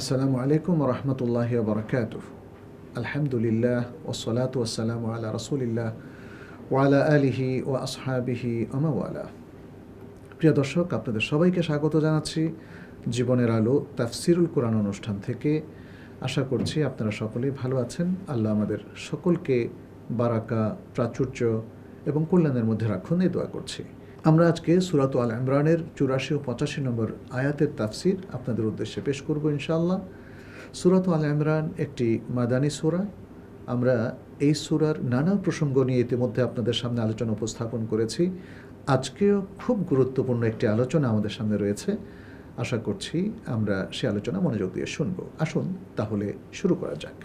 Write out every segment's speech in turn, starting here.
আসসালামু আলাইকুম রহমতুল্লাহ বরকাত আলহামদুলিল্লাহ ওসলাত ওসালাম আলা রসুলিল্লাহ ওয়ালা আলিহি ও আসহাবিহি আমাওয়ালা প্রিয় দর্শক, আপনাদের সবাইকে স্বাগত জানাচ্ছি জীবনের আলো তাফসিরুল কোরআন অনুষ্ঠান থেকে। আশা করছি আপনারা সকলেই ভালো আছেন। আল্লাহ আমাদের সকলকে বারাকা, প্রাচুর্য এবং কল্যাণের মধ্যে রাখুন, এই দোয়া করছি। আমরা আজকে সুরাত আল ইমরানের চুরাশি ও পঁচাশি নম্বর আয়াতের তাফসির আপনাদের উদ্দেশ্যে পেশ করব ইনশাআল্লাহ সুরাত আল ইমরান একটি মাদানী সুরা আমরা এই সুরার নানা প্রসঙ্গ নিয়ে ইতিমধ্যে আপনাদের সামনে আলোচনা উপস্থাপন করেছি আজকেও খুব গুরুত্বপূর্ণ একটি আলোচনা আমাদের সামনে রয়েছে আশা করছি আমরা সে আলোচনা মনোযোগ দিয়ে শুনব আসুন তাহলে শুরু করা যাক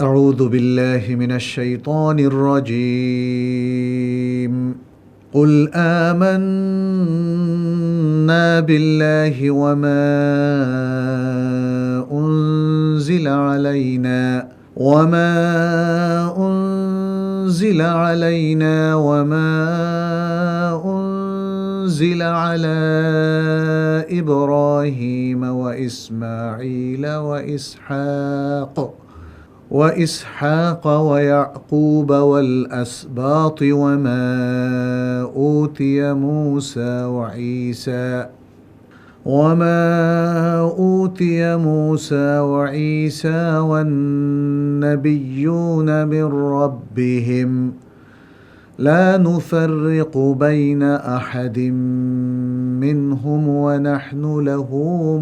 أعوذ بالله من الشيطان الرجيم قل امنا بالله وما انزل علينا وما انزل علينا وما انزل على إبراهيم واسماعيل واسحاق وإسحاق ويعقوب والأسباط وما أوتي موسى وعيسى وما أوتي موسى وعيسى والنبيون من ربهم لا نفرق بين أحد منهم ونحن له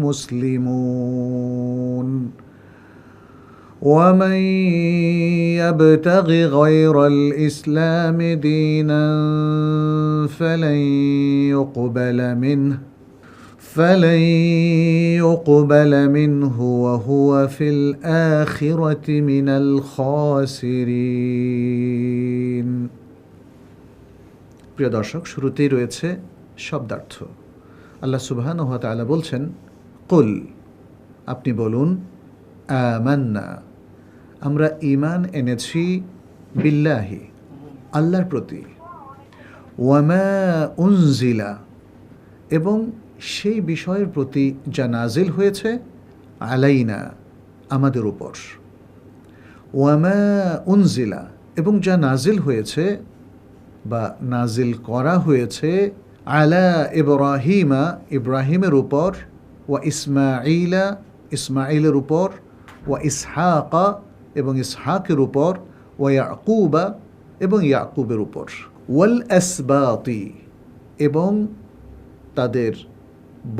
مسلمون ومن يبتغ غير الاسلام دينا فلن يقبل منه فلن يقبل منه وهو في الاخره من الخاسرين প্রিয় দর্শক শুরুতেই রয়েছে শব্দার্থ আল্লাহ সুবহান ওয়া তাআলা বলছেন কুল আপনি বলুন আমান্না আমরা ইমান এনেছি বিল্লাহি, আল্লাহর প্রতি। ওয়ামা উনজিলা, এবং সেই বিষয়ের প্রতি যা নাজিল হয়েছে আলাইনা, আমাদের উপর। ওয়ামা উনজিলা, এবং যা নাজিল হয়েছে বা নাজিল করা হয়েছে আলা ইব্রাহিমা, ইব্রাহিমের উপর, ওয়া ইসমাইলা ইসমাইলের উপর, ওয়া ইসহাকা এবং ইসহাকের উপর, ওয়া ইয়াকুবা এবং ইয়াকুবের উপর। ওয়াল আসবাতি এবং তাদের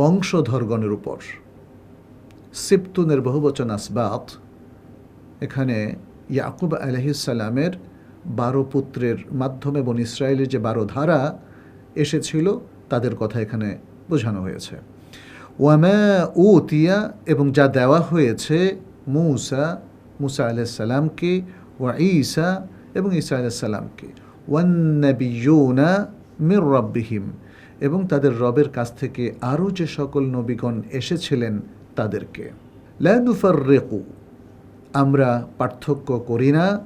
বংশধরগণের উপর। সিপ্তুনের বহুবচন আসবাত, এখানে ইয়াকুব আলহিসাল্লামের বারো পুত্রের মাধ্যমে বন ইসরায়েলের যে বারো ধারা এসেছিল, তাদের কথা এখানে বোঝানো হয়েছে। ওয়ামা উতিয়া এবং যা দেওয়া হয়েছে, মুসা মুসা আলাইসাল্লামকে ওয়া ঈসা এবং ঈসা আলাইসাল্লামকে ওয়ান্নবিয়ুনা মির রব্বিহিম। এবং তাদের রবের কাছ থেকে আরও যে সকল নবীগণ এসেছিলেন তাদেরকে। লানুফার রেকু আমরা পার্থক্য করি না।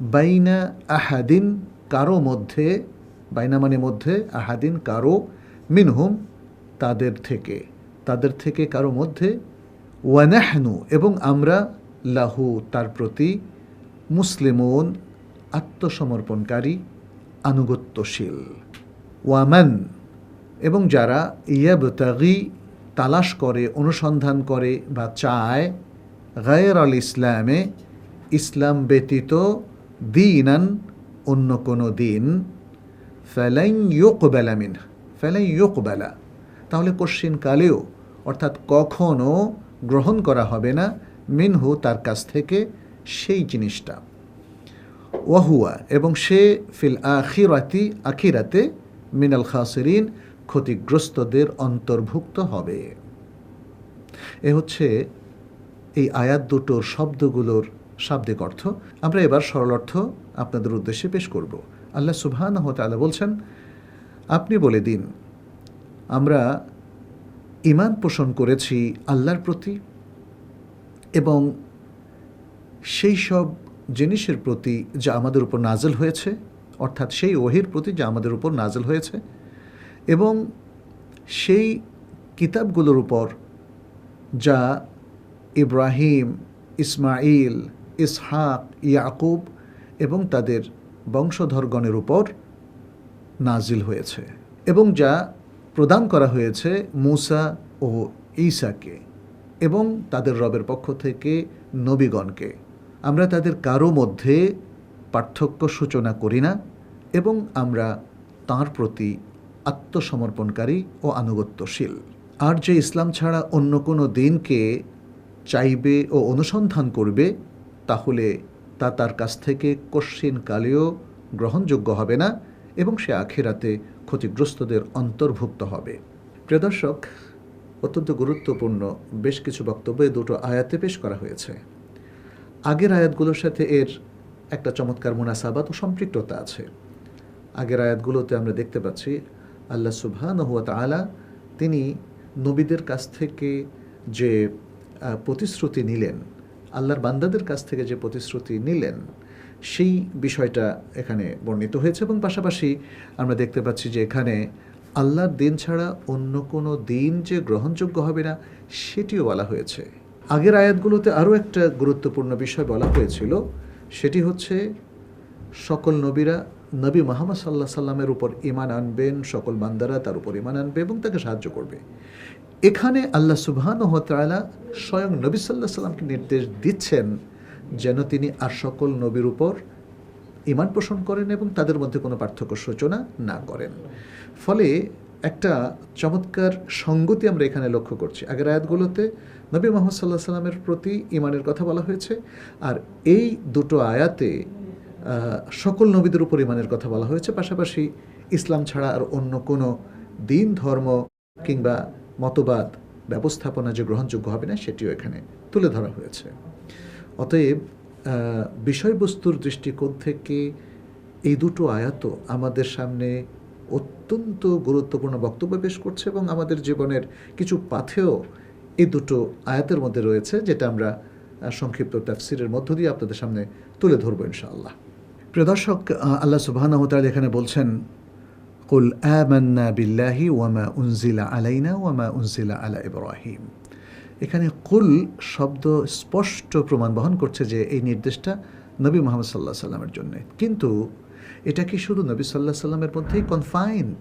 বাইনা আহাদিন কারও মধ্যে, বাইনা মানে মধ্যে, আহাদিন কারও মিনহুম তাদের থেকে। তাদের থেকে কারও মধ্যে। ওয়ানাহনু এবং আমরা লাহু তার প্রতি মুসলিমন আত্মসমর্পণকারী, আনুগত্যশীল। ওয়ামান এবং যারা ইয়াবতাগি, তালাশ করে, অনুসন্ধান করে বা চায় গায়ের আল ইসলামে ইসলাম ব্যতীত দিনান অন্য কোনো দিন, ফেলাইন ইয়োকবেলা মিন ফেলাইন ইয়োকবেলা তাহলে কশ্চিন কালেও অর্থাৎ কখনও গ্রহণ করা হবে না মিনহু তার কাছ থেকে সেই জিনিসটা। ওয়াহুয়া, এবং সে ফিল আখিরাতি, আখিরাতে মিনাল খাসরিন ক্ষতিগ্রস্তদের অন্তর্ভুক্ত হবে। এ হচ্ছে এই আয়াত দুটোর শব্দগুলোর শাব্দিক অর্থ। আমরা এবার সরল অর্থ আপনাদের উদ্দেশ্যে পেশ করব। আল্লাহ সুবহান তালা বলছেন, আপনি বলে দিন, আমরা ইমান পোষণ করেছি আল্লাহর প্রতি এবং সেই সব জিনিসের প্রতি যা আমাদের উপর নাজল হয়েছে, অর্থাৎ সেই ওহির প্রতি যা আমাদের উপর নাজল হয়েছে এবং সেই কিতাবগুলোর উপর যা ইব্রাহিম ইসমাইল ইসহাক, ইয়াকুব এবং তাদের বংশধরগণের উপর নাজিল হয়েছে এবং যা প্রদান করা হয়েছে মুসা ও ঈসাকে। এবং তাদের রবের পক্ষ থেকে নবীগণকে। আমরা তাদের কারও মধ্যে পার্থক্য সূচনা করি না এবং আমরা তাঁর প্রতি আত্মসমর্পণকারী ও আনুগত্যশীল। আর যে ইসলাম ছাড়া অন্য কোনো দিনকে চাইবে ও অনুসন্ধান করবে, তাহলে তা তার কাছ থেকে কশ্চিন কালেও গ্রহণযোগ্য হবে না এবং সে আখেরাতে ক্ষতিগ্রস্তদের অন্তর্ভুক্ত হবে। প্রিয় দর্শক অত্যন্ত গুরুত্বপূর্ণ বেশ কিছু বক্তব্য দুটো আয়াতে পেশ করা হয়েছে। আগের আয়াতগুলোর সাথে এর একটা চমৎকার মুনাসাবাত ও সম্পৃক্ততা আছে। আগের আয়াতগুলোতে আমরা দেখতে পাচ্ছি, আল্লাহ সুবহান হুয়া তালা তিনি নবীদের কাছ থেকে যে প্রতিশ্রুতি নিলেন, আল্লাহর বান্দাদের কাছ থেকে যে প্রতিশ্রুতি নিলেন, সেই বিষয়টা এখানে বর্ণিত হয়েছে এবং পাশাপাশি আমরা দেখতে পাচ্ছি যে এখানে আল্লাহর দিন ছাড়া অন্য কোনো দিন যে গ্রহণযোগ্য হবে না, সেটিও বলা হয়েছে। আগের আয়াতগুলোতে আরও একটা গুরুত্বপূর্ণ বিষয় বলা হয়েছিল, সেটি হচ্ছে সকল নবীরা নবী মোহাম্মদ সাল্লাহ সাল্লামের উপর ইমান আনবেন, সকল বান্দারা তার উপর ইমান আনবে এবং তাকে সাহায্য করবে। এখানে আল্লাহ সুবহান তাআলা স্বয়ং নবী সাল্লাহ সাল্লামকে নির্দেশ দিচ্ছেন যেন তিনি আর সকল নবীর উপর ইমান পোষণ করেন এবং তাদের মধ্যে কোনো পার্থক্য সূচনা না করেন। ফলে একটা চমৎকার সঙ্গতি আমরা এখানে লক্ষ্য করছি। আগের আয়াতগুলোতে নবী মোহাম্মদ সাল্লাহ সাল্লামের প্রতি ইমানের কথা বলা হয়েছে আর এই দুটো আয়াতে সকল নবীদের উপর ইমানের কথা বলা হয়েছে। পাশাপাশি ইসলাম ছাড়া আর অন্য কোনো দিন, ধর্ম কিংবা মতবাদ ব্যবস্থাপনা যে গ্রহণযোগ্য হবে না, সেটিও এখানে তুলে ধরা হয়েছে। অতএব বিষয়বস্তুর দৃষ্টিকোণ থেকে এই দুটো আয়াত আমাদের সামনে অত্যন্ত গুরুত্বপূর্ণ বক্তব্য পেশ করছে এবং আমাদের জীবনের কিছু পাথেও এই দুটো আয়াতের মধ্যে রয়েছে, যেটা আমরা সংক্ষিপ্ত তাফসিরের মধ্য দিয়ে আপনাদের সামনে তুলে ধরবো ইনশাআল্লাহ। প্রিয় দর্শক আল্লাহ ওয়া এখানে বলছেন, কুল আমান্না বিল্লাহি ওয়ামা উনজিলা আলাইনা ওয়ামা উনজিলা আলা ইব্রাহিম। এখানে কুল শব্দ স্পষ্ট প্রমাণ বহন করছে যে এই নির্দেশটা নবী মোহাম্মদ সাল্লাহ সাল্লামের জন্য। কিন্তু এটা কি শুধু নবী সাল্লাহ সাল্লামের মধ্যেই কনফাইন্ড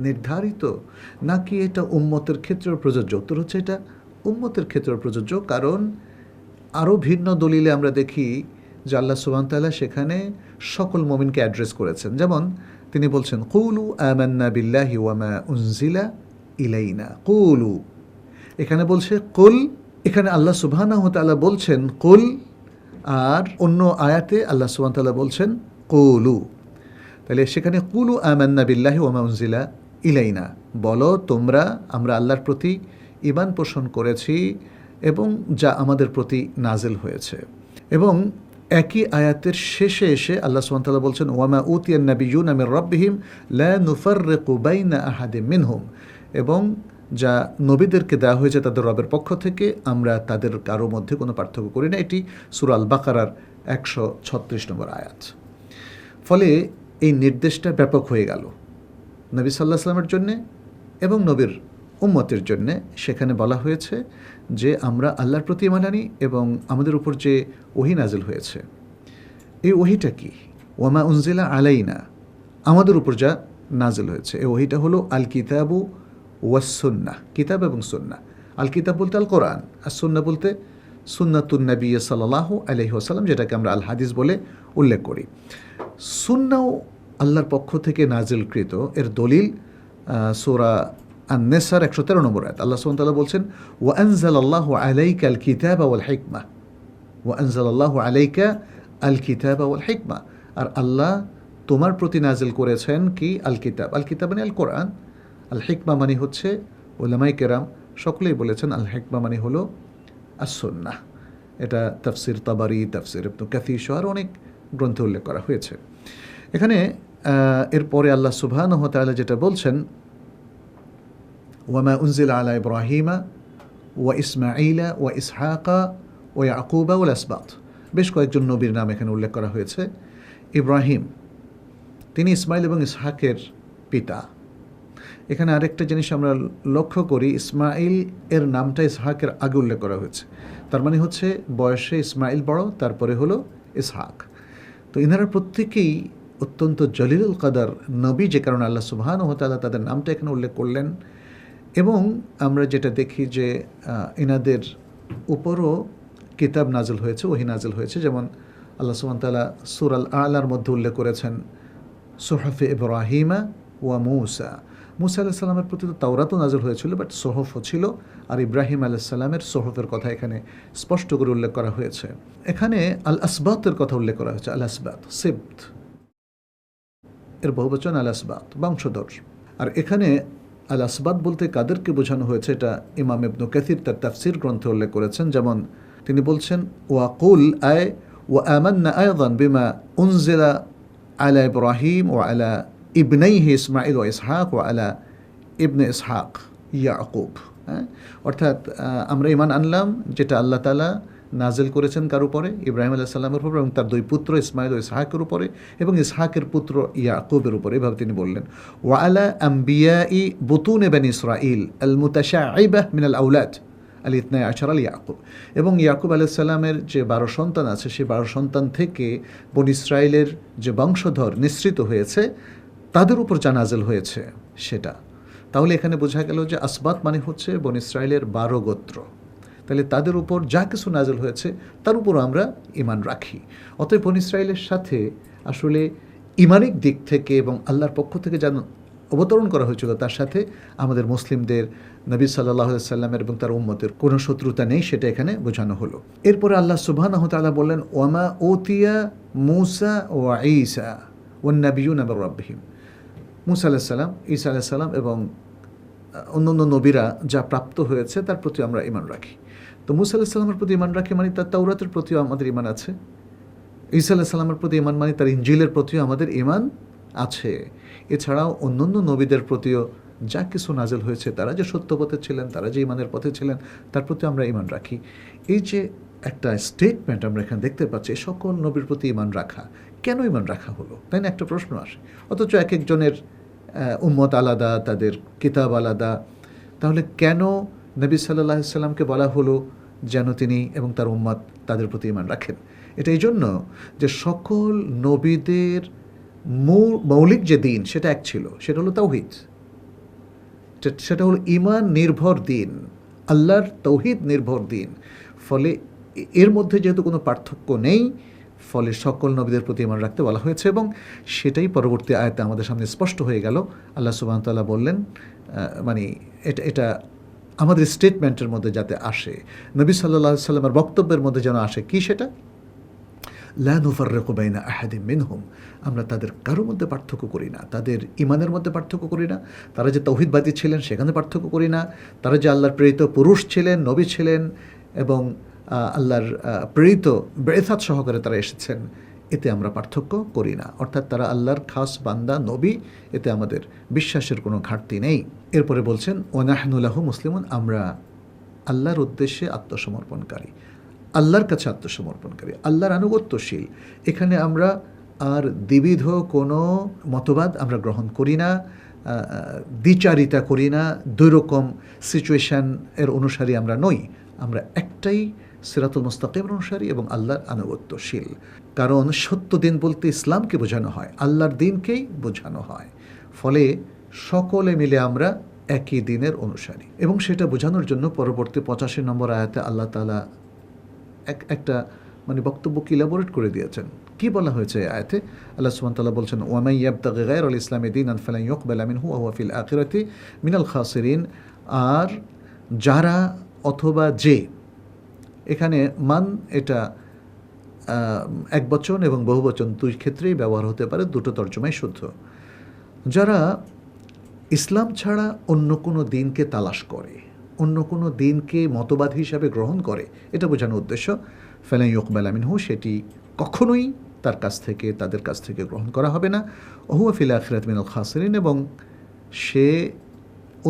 নির্ধারিত? নাকি এটা উম্মতের ক্ষেত্রেও প্রযোজ্য? উত্তর হচ্ছে এটা উম্মতের ক্ষেত্রেও প্রযোজ্য। কারণ আরও ভিন্ন দলিলে আমরা দেখি যে আল্লাহ সুবান তাল্লাহ সেখানে সকল মমিনকে অ্যাড্রেস করেছেন। যেমন তিনি বলছেন, কুলু আমান্না বিল্লাহি ওয়ামা উনজিলা ইলাইনা। কুলু। এখানে বলছে, কুল। এখানে আল্লাহ সুবহানাহু ওয়া বলছেন, কুল। আর অন্য আয়াতে আল্লাহ সুবহান তাআলা বলছেন, কুলু। তাহলে সেখানে কুলু আমান্না বিল্লাহি ওয়ামা উনজিলা ইলাইনা। বলো, তোমরা, আমরা আল্লাহর প্রতি ইমান পোষণ করেছি এবং যা আমাদের প্রতি নাজেল হয়েছে। এবং একই আয়াতের শেষে এসে আল্লাহ সুবহানাহু বলছেন ওয়ামা উতিয়ান নাবিয়ুন আমির রাব্বিহিম লা নুফাররিকু বাইনা আহাদিম মিনহুম। এবং যা নবীদেরকে দেওয়া হয়েছে তাদের রবের পক্ষ থেকে, আমরা তাদের কারও মধ্যে কোনো পার্থক্য করি না। এটি সুরাল বাকারার একশো ছত্রিশ নম্বর আয়াত। ফলে এই নির্দেশটা ব্যাপক হয়ে গেল। নবী সাল্লাহ সাল্লামের জন্যে এবং নবীর উম্মতের জন্যে সেখানে বলা হয়েছে যে আমরা আল্লাহর প্রতি ইমান আনি এবং আমাদের উপর যে ওহি নাজিল হয়েছে। এই ওহিটা কি? ওয়ামা উনজিলা আলাইনা। আমাদের উপর যা নাজিল হয়েছে। এই ওহিটা হলো আল কিতাবু ওয়াসুন্না কিতাব এবং সুন্না। আল কিতাব বলতে আল কোরআন আর সুন্না বলতে সুন্নাতুন নবী সাল্লাহ আলহি আসাল্লাম যেটাকে আমরা আল হাদিস বলে উল্লেখ করি। সুন্নাও আল্লাহর পক্ষ থেকে নাজিলকৃত এর দলিল সোরা আন্নেসার একশো তেরো নম্বর আয়াত। আল্লাহ তাআলা বলছেন, ওয়া আনজাল আল্লাহু আলাইকা আল কিতাব ওয়াল হিকমা ওয়া আনজাল আল্লাহু আলাইকা আল কিতাব ওয়াল হিকমা আর আল্লাহ তোমার প্রতি নাজিল করেছেন কি? আল কিতাব আল কিতাব মানে আল কোরআন আল হিকমা মানে হচ্ছে ওলামাই কেরাম, সকলেই বলেছেন আল হিকমা মানে হলো আসন্না এটা তাফসির তাবারি, তাফসির ইবনু কাথির সহ আরও অনেক গ্রন্থে উল্লেখ করা হয়েছে। এখানে এরপরে আল্লাহ সুবহানাহু ওয়া তাআলা যেটা বলছেন, ওয়ামা উনজিল আলা ইব্রাহিমা ওয়া ইসমাইলা ওয়া ইসহাকা ও ইয়াকুবা ওয়াল আসবাত। বেশ কয়েকজন নবীর নাম এখানে উল্লেখ করা হয়েছে। ইব্রাহিম, তিনি ইসমাইল এবং ইসহাকের পিতা। এখানে আরেকটা জিনিস আমরা লক্ষ্য করি ইসমাইল এর নামটা ইসহাকের আগে উল্লেখ করা হয়েছে। তার মানে হচ্ছে বয়সে ইসমাইল বড়, তারপরে হলো ইসহাক। তো এনারা প্রত্যেকেই অত্যন্ত জলিলুল কাদার নবী, যে কারণে আল্লাহ সুবহান ও তাআলা তাদের নামটা এখানে উল্লেখ করলেন। এবং আমরা যেটা দেখি যে এনাদের উপরও কিতাব নাজল হয়েছে, ওহি নাজল হয়েছে। যেমন আল্লাহ সুবহান তালা সুর আল আলার মধ্যে উল্লেখ করেছেন, সোহফে ইব্রাহিমা ওয়া মৌসা। মুসা আলাহ সাল্লামের প্রতি তো তাওরাতও নাজল হয়েছিল, বাট সোহফও ছিল। আর ইব্রাহিম আলাহ সাল্লামের সোহফের কথা এখানে স্পষ্ট করে উল্লেখ করা হয়েছে। এখানে আল আসবাতের কথা উল্লেখ করা হয়েছে, আল আসবাত, সিব্ত। এর বহুবচন আল আসবাত, বংশধর। আর এখানে আল আসবাত বলতে কাদেরকে বোঝানো হয়েছে, এটা ইমাম ইবনু কাসির তার তাফসির গ্রন্থে উল্লেখ করেছেন, যেমন তিনি বলছেন ওয়াকুল আয়, ওয়া আমান্না আয়দান বিমা উনজিলা আলা ইব্রাহিম ও আলা ইবনাইহি ইসমাইল ও ইসহাক ও আলা ইবনে ইসহাক ইয়াকুব। হ্যাঁ? অর্থাৎ আমরা ইমান আনলাম, যেটা আল্লাহ তালা নাজেল করেছেন কার উপরে? ইব্রাহিম আলাহ সাল্লামের উপর এবং তার দুই পুত্র ইসমাইল ও ইসহাকের উপরে এবং ইসহাকের পুত্র ইয়াকুবের উপরে। এভাবে তিনি বললেন ওয়ালা আম্বিয়া ই বুতুন এবেন ইসরাইল আল মুতাশাইবাহ মিনাল আউলাদ আল ইতনাই আশার আল ইয়াকুব। এবং ইয়াকুব আলাইসাল্লামের যে বারো সন্তান আছে, সেই বারো সন্তান থেকে বন ইসরায়েলের যে বংশধর নিঃসৃত হয়েছে, তাদের উপর যা নাজেল হয়েছে, সেটা। তাহলে এখানে বোঝা গেল যে আসবাত মানে হচ্ছে বন ইসরায়েলের বারো গোত্র। তাহলে তাদের উপর যা কিছু নাজল হয়েছে, তার উপর আমরা ইমান রাখি। অতএব বন ইসরায়েলের সাথে আসলে ইমানিক দিক থেকে এবং আল্লাহর পক্ষ থেকে যেন অবতরণ করা হয়েছিল, তার সাথে আমাদের মুসলিমদের নবী সাল্লাহ সাল্লামের এবং তার উম্মতের কোনো শত্রুতা নেই, সেটা এখানে বোঝানো হলো। এরপরে আল্লাহ সুবহানাহু তাআলা বললেন, ওয়ামা ওতিয়া মুসা ও ঈসা ও নবীন আবার রব্বিহিম। মুসা আলাহিসাল্লাম ঈসা আলাহিসাল্লাম এবং অন্য অন্য নবীরা যা প্রাপ্ত হয়েছে, তার প্রতি আমরা ইমান রাখি। তো মুসা আলাহিসাল্লামের প্রতি ইমান রাখি মানে তার তাওরাতের প্রতিও আমাদের ইমান আছে। ঈসা আলাহ সাল্লামের প্রতি ইমান মানে তার ইঞ্জিলের প্রতিও আমাদের ইমান আছে। এছাড়াও অন্যান্য নবীদের প্রতিও যা কিছু নাজেল হয়েছে, তারা যে সত্যপথে ছিলেন, তারা যে ইমানের পথে ছিলেন, তার প্রতি আমরা ইমান রাখি। এই যে একটা স্টেটমেন্ট আমরা এখানে দেখতে পাচ্ছি সকল নবীর প্রতি ইমান রাখা, কেন ইমান রাখা হলো? তাই না? একটা প্রশ্ন আসে। অথচ এক একজনের উম্মত আলাদা, তাদের কিতাব আলাদা। তাহলে কেন নবী সাল্লাহ সাল্লামকে বলা হলো যেন তিনি এবং তার উম্মত তাদের প্রতি ইমান রাখেন? এটা এই জন্য যে সকল নবীদের মৌ- মৌলিক যে দিন, সেটা এক ছিল, সেটা হলো তৌহিদ সেটা হলো ইমান নির্ভর দিন, আল্লাহর তৌহিদ নির্ভর দিন। ফলে এর মধ্যে যেহেতু কোনো পার্থক্য নেই ফলে সকল নবীদের প্রতি ইমান রাখতে বলা হয়েছে এবং সেটাই পরবর্তী আয়তে আমাদের সামনে স্পষ্ট হয়ে গেল। আল্লাহ সুবাহ তাল্লাহ বললেন মানে এটা এটা আমাদের স্টেটমেন্টের মধ্যে যাতে আসে, নবী সাল্লাহ সাল্লামের বক্তব্যের মধ্যে যেন আসে কি সেটা? লা নুফাররিকু বাইনা আহাদিম মিনহুম, আমরা তাদের কারোর মধ্যে পার্থক্য করি না, তাদের ইমানের মধ্যে পার্থক্য করি না, তারা যে তৌহিদবাদী ছিলেন সেখানে পার্থক্য করি না, তারা যে আল্লাহর প্রেরিত পুরুষ ছিলেন, নবী ছিলেন এবং আল্লাহর প্রেরিত বেসাত সহকারে তারা এসেছেন, এতে আমরা পার্থক্য করি না। অর্থাৎ তারা আল্লাহর খাস বান্দা, নবী, এতে আমাদের বিশ্বাসের কোনো ঘাটতি নেই। এরপরে বলছেন ওনাহনুল্লাহ মুসলিমন আমরা আল্লাহর উদ্দেশ্যে আত্মসমর্পণকারী। আল্লাহর কাছে আত্মসমর্পণকারী, আল্লাহর আনুগত্যশীল। এখানে আমরা আর দ্বিবিধ কোনো মতবাদ আমরা গ্রহণ করি না দ্বিচারিতা করি না, দুই রকম সিচুয়েশান এর অনুসারী আমরা নই। আমরা একটাই সিরাতুল মুস্তাকিমের অনুসারী এবং আল্লাহর আনুগত্যশীল। কারণ সত্য দিন বলতে ইসলামকে বোঝানো হয়, আল্লাহর দিনকেই বোঝানো হয়। ফলে সকলে মিলে আমরা একই দিনের অনুসারী। এবং সেটা বোঝানোর জন্য পরবর্তী পঁচাশি নম্বর আয়াতে আল্লাহ তালা এক, একটা মানে বক্তব্য ইলাবোরেট করে দিয়েছেন? কি বলা হয়েছে আয়াতে? আল্লাহ তাআলা বলছেন, ওয়ামাই ইয়াবতাগি গায়রাল ইসলামি দীনান ফালান ইউকবালা মিনহু ওয়া হুয়া ফিল আখিরাতি মিনাল খাসিরিন। আর যারা অথবা যে এখানে মান এটা এক বচন এবং বহু বচন দুই ক্ষেত্রেই ব্যবহার হতে পারে, দুটো তর্জমাই শুদ্ধ। যারা ইসলাম ছাড়া অন্য কোনো দিনকে তালাশ করে, অন্য কোনো দিনকে মতবাদ হিসাবে গ্রহণ করে, এটা বোঝানোর উদ্দেশ্য ফেলাই ইকবাল আমিনহু সেটি কখনোই তার কাছ থেকে, তাদের কাছ থেকে গ্রহণ করা হবে না। ওহুয়া ফিল আখিরাত মিনাল খাসরিন এবং সে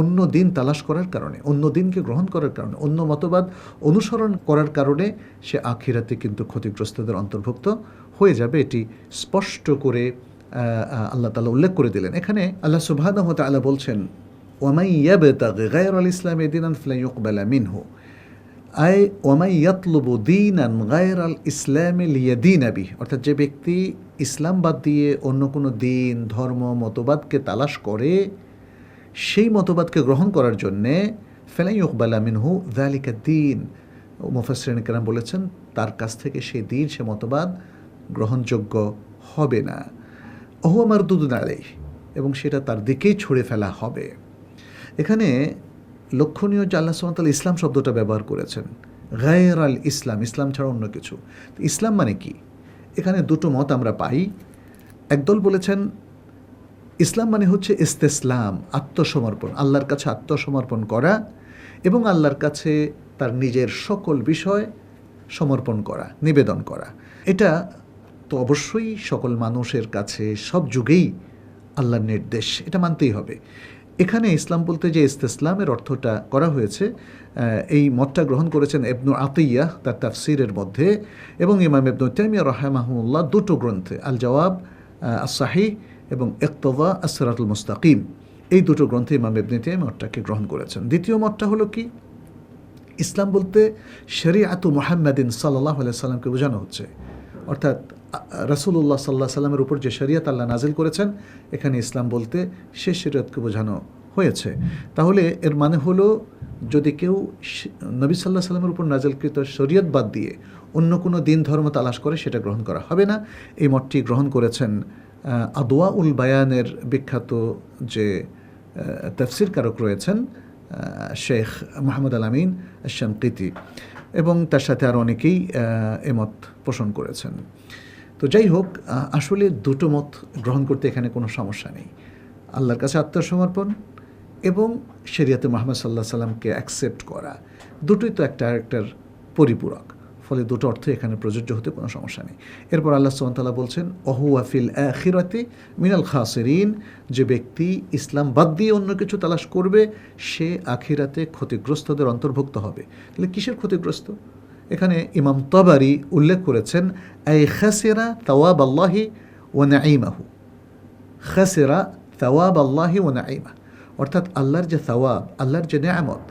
অন্য দিন তালাশ করার কারণে, অন্য দিনকে গ্রহণ করার কারণে, অন্য মতবাদ অনুসরণ করার কারণে সে আখিরাতে কিন্তু ক্ষতিগ্রস্তদের অন্তর্ভুক্ত হয়ে যাবে। এটি স্পষ্ট করে আল্লাহ তালা উল্লেখ করে দিলেন। এখানে আল্লাহ সুবাহ তালা বলছেন ওমাই ইয়াবতাগি গায়রাল ইসলামি দিনান ফালা ইউকবালা মিনহু। আই ওমাই ইয়াতলুবু দিনান গায়রাল ইসলামে লিয়াদিনা বিহ। অর্থাৎ যে ব্যক্তি ইসলাম বাদ দিয়ে অন্য কোনো দিন, ধর্ম, মতবাদকে তালাশ করে সেই মতবাদকে গ্রহণ করার জন্যে ফেলাই ইকবালা মিনহু দ্যালিকা দিন মুফাসরিন কেরাম বলেছেন, তার কাছ থেকে সেই দিন সে মতবাদ গ্রহণযোগ্য হবে না। অহু আমার দুদুন আলাই এবং সেটা তার দিকেই ছুড়ে ফেলা হবে। এখানে লক্ষণীয় যে আল্লাহ ইসলাম শব্দটা ব্যবহার করেছেন গায়ের আল ইসলাম ইসলাম ছাড়া অন্য কিছু। ইসলাম মানে কি? এখানে দুটো মত আমরা পাই। একদল বলেছেন ইসলাম মানে হচ্ছে ইস্তেসলাম, আত্মসমর্পণ, আল্লাহর কাছে আত্মসমর্পণ করা এবং আল্লাহর কাছে তার নিজের সকল বিষয় সমর্পণ করা, নিবেদন করা। এটা তো অবশ্যই সকল মানুষের কাছে সব যুগেই আল্লাহর নির্দেশ, এটা মানতেই হবে। এখানে ইসলাম বলতে যে ইস্তেসলামের অর্থটা করা হয়েছে এই মতটা গ্রহণ করেছেন এবনু আতিয়া তার তাফসিরের মধ্যে এবং ইমাম এবনু তাইমিয়া রহমাহুল্লাহ, দুটো গ্রন্থে আল জওয়াব আসাহি এবং ইকতবা আসরাতুল মুস্তাকিম। এই দুটো গ্রন্থে ইমাম এবনি তাইম মতটাকে গ্রহণ করেছেন। দ্বিতীয় মতটা হলো কি? ইসলাম বলতে শরিয়াত মোহাম্মদিন সাল্লাহ সাল্লামকে বোঝানো হচ্ছে। অর্থাৎ রসুল্লাহ সাল্লাহ সাল্লামের উপর যে শরিয়াত আল্লাহ নাজিল করেছেন, এখানে ইসলাম বলতে সে শরিয়তকে বোঝানো হয়েছে। তাহলে এর মানে হলো, যদি কেউ নবী সাল্লাহ সাল্লামের উপর নাজিলকৃত শরিয়ত বাদ দিয়ে অন্য কোনো দিন ধর্ম তালাশ করে, সেটা গ্রহণ করা হবে না। এই মতটি গ্রহণ করেছেন আদোয়া উল বায়ানের বিখ্যাত যে তফসির কারক রয়েছেন শেখ মোহাম্মদ আল আমিন শামকিতি এবং তার সাথে আর অনেকেই এমত পোষণ করেছেন। তো যাই হোক আসলে দুটো মত গ্রহণ করতে এখানে কোনো সমস্যা নেই। আল্লাহর কাছে আত্মসমর্পণ এবং শরিয়াতে মোহাম্মদ সাল্লাহ সাল্লামকে অ্যাকসেপ্ট করা। দুটোই তো একটা একটার পরিপূরক। ফলে দুটো অর্থ এখানে প্রযোজ্য হতে কোনো সমস্যা নেই। এরপর আল্লাহ সুমতাল্লাহ বলছেন অহু আফিল আখিরাতে মিনাল খাসেরিন যে ব্যক্তি ইসলাম বাদ দিয়ে অন্য কিছু তালাশ করবে, সে আখিরাতে ক্ষতিগ্রস্তদের অন্তর্ভুক্ত হবে। তাহলে কিসের ক্ষতিগ্রস্ত? এখানে ইমাম তবারি উল্লেখ করেছেন, আই খাসেরা তাওয়াব আল্লাহি ও নাইমাহু খাসেরা তাওয়াব আল্লাহি ও নাইমা অর্থাৎ আল্লাহর যে তাওয়াব, আল্লাহর যে নেয়ামত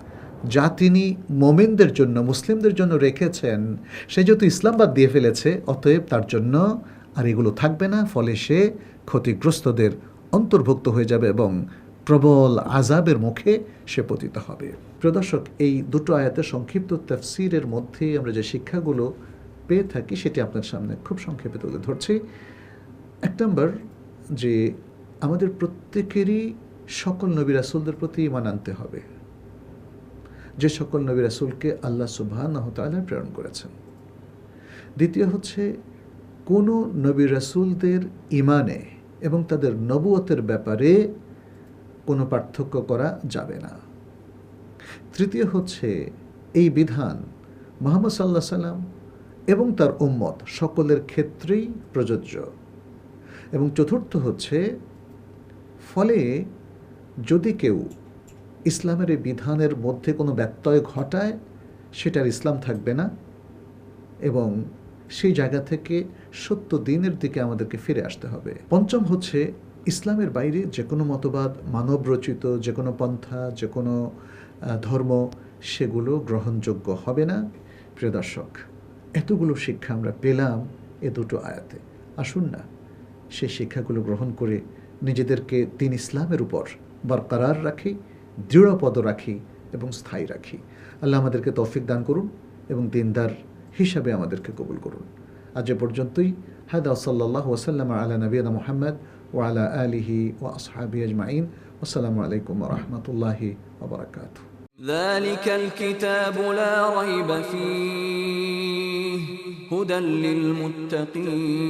যা তিনি মোমেনদের জন্য, মুসলিমদের জন্য রেখেছেন, সে যেহেতু ইসলামবাদ দিয়ে ফেলেছে, অতএব তার জন্য আর এগুলো থাকবে না, ফলে সে ক্ষতিগ্রস্তদের অন্তর্ভুক্ত হয়ে যাবে এবং প্রবল আজাবের মুখে সে পতিত হবে। প্রদর্শক এই দুটো আয়াতের সংক্ষিপ্ত তফসিরের মধ্যে আমরা যে শিক্ষাগুলো পেয়ে থাকি, সেটি আপনার সামনে খুব সংক্ষেপে তুলে ধরছি। এক নম্বর, যে আমাদের প্রত্যেকেরই সকল নবী রাসুলদের প্রতি ইমান আনতে হবে। যে সকল নবী রাসুলকে আল্লাহ তাআলা প্রেরণ করেছেন। দ্বিতীয় হচ্ছে, কোনো নবী রাসুলদের ইমানে এবং তাদের নবুয়তের ব্যাপারে কোনো পার্থক্য করা যাবে না। তৃতীয় হচ্ছে, এই বিধান মোহাম্মদ সাল্লাহ সাল্লাম এবং তার উম্মত সকলের ক্ষেত্রেই প্রযোজ্য। এবং চতুর্থ হচ্ছে, ফলে যদি কেউ ইসলামের এই বিধানের মধ্যে কোনো ব্যত্যয় ঘটায়, সেটার ইসলাম থাকবে না এবং সেই জায়গা থেকে সত্য দিনের দিকে আমাদেরকে ফিরে আসতে হবে। পঞ্চম হচ্ছে ইসলামের বাইরে যে কোনো মতবাদ, মানব রচিত যে কোনো পন্থা, যে কোনো ধর্ম, সেগুলো গ্রহণযোগ্য হবে না। প্রিয় দর্শক, এতগুলো শিক্ষা আমরা পেলাম এ দুটো আয়াতে। আসুন না, সেই শিক্ষাগুলো গ্রহণ করে নিজেদেরকে তিন ইসলামের উপর বরকরার রাখি। দৃঢ়পদ রাখি এবং স্থায়ী রাখি আল্লাহ আমাদেরকে তৌফিক দান করুন এবং দিনদার হিসাবে আমাদেরকে কবুল করুন আজ এ পর্যন্তই হাদা সাল্লাহ ওসাল্লাম আলা নবীনা মোহাম্মদ ও আলা আলিহি ও আসহাবি আজমাইন আসসালামু আলাইকুম রহমতুল্লাহি ওবরাকাতু ذلك الكتاب لا ريب فيه هدى للمتقين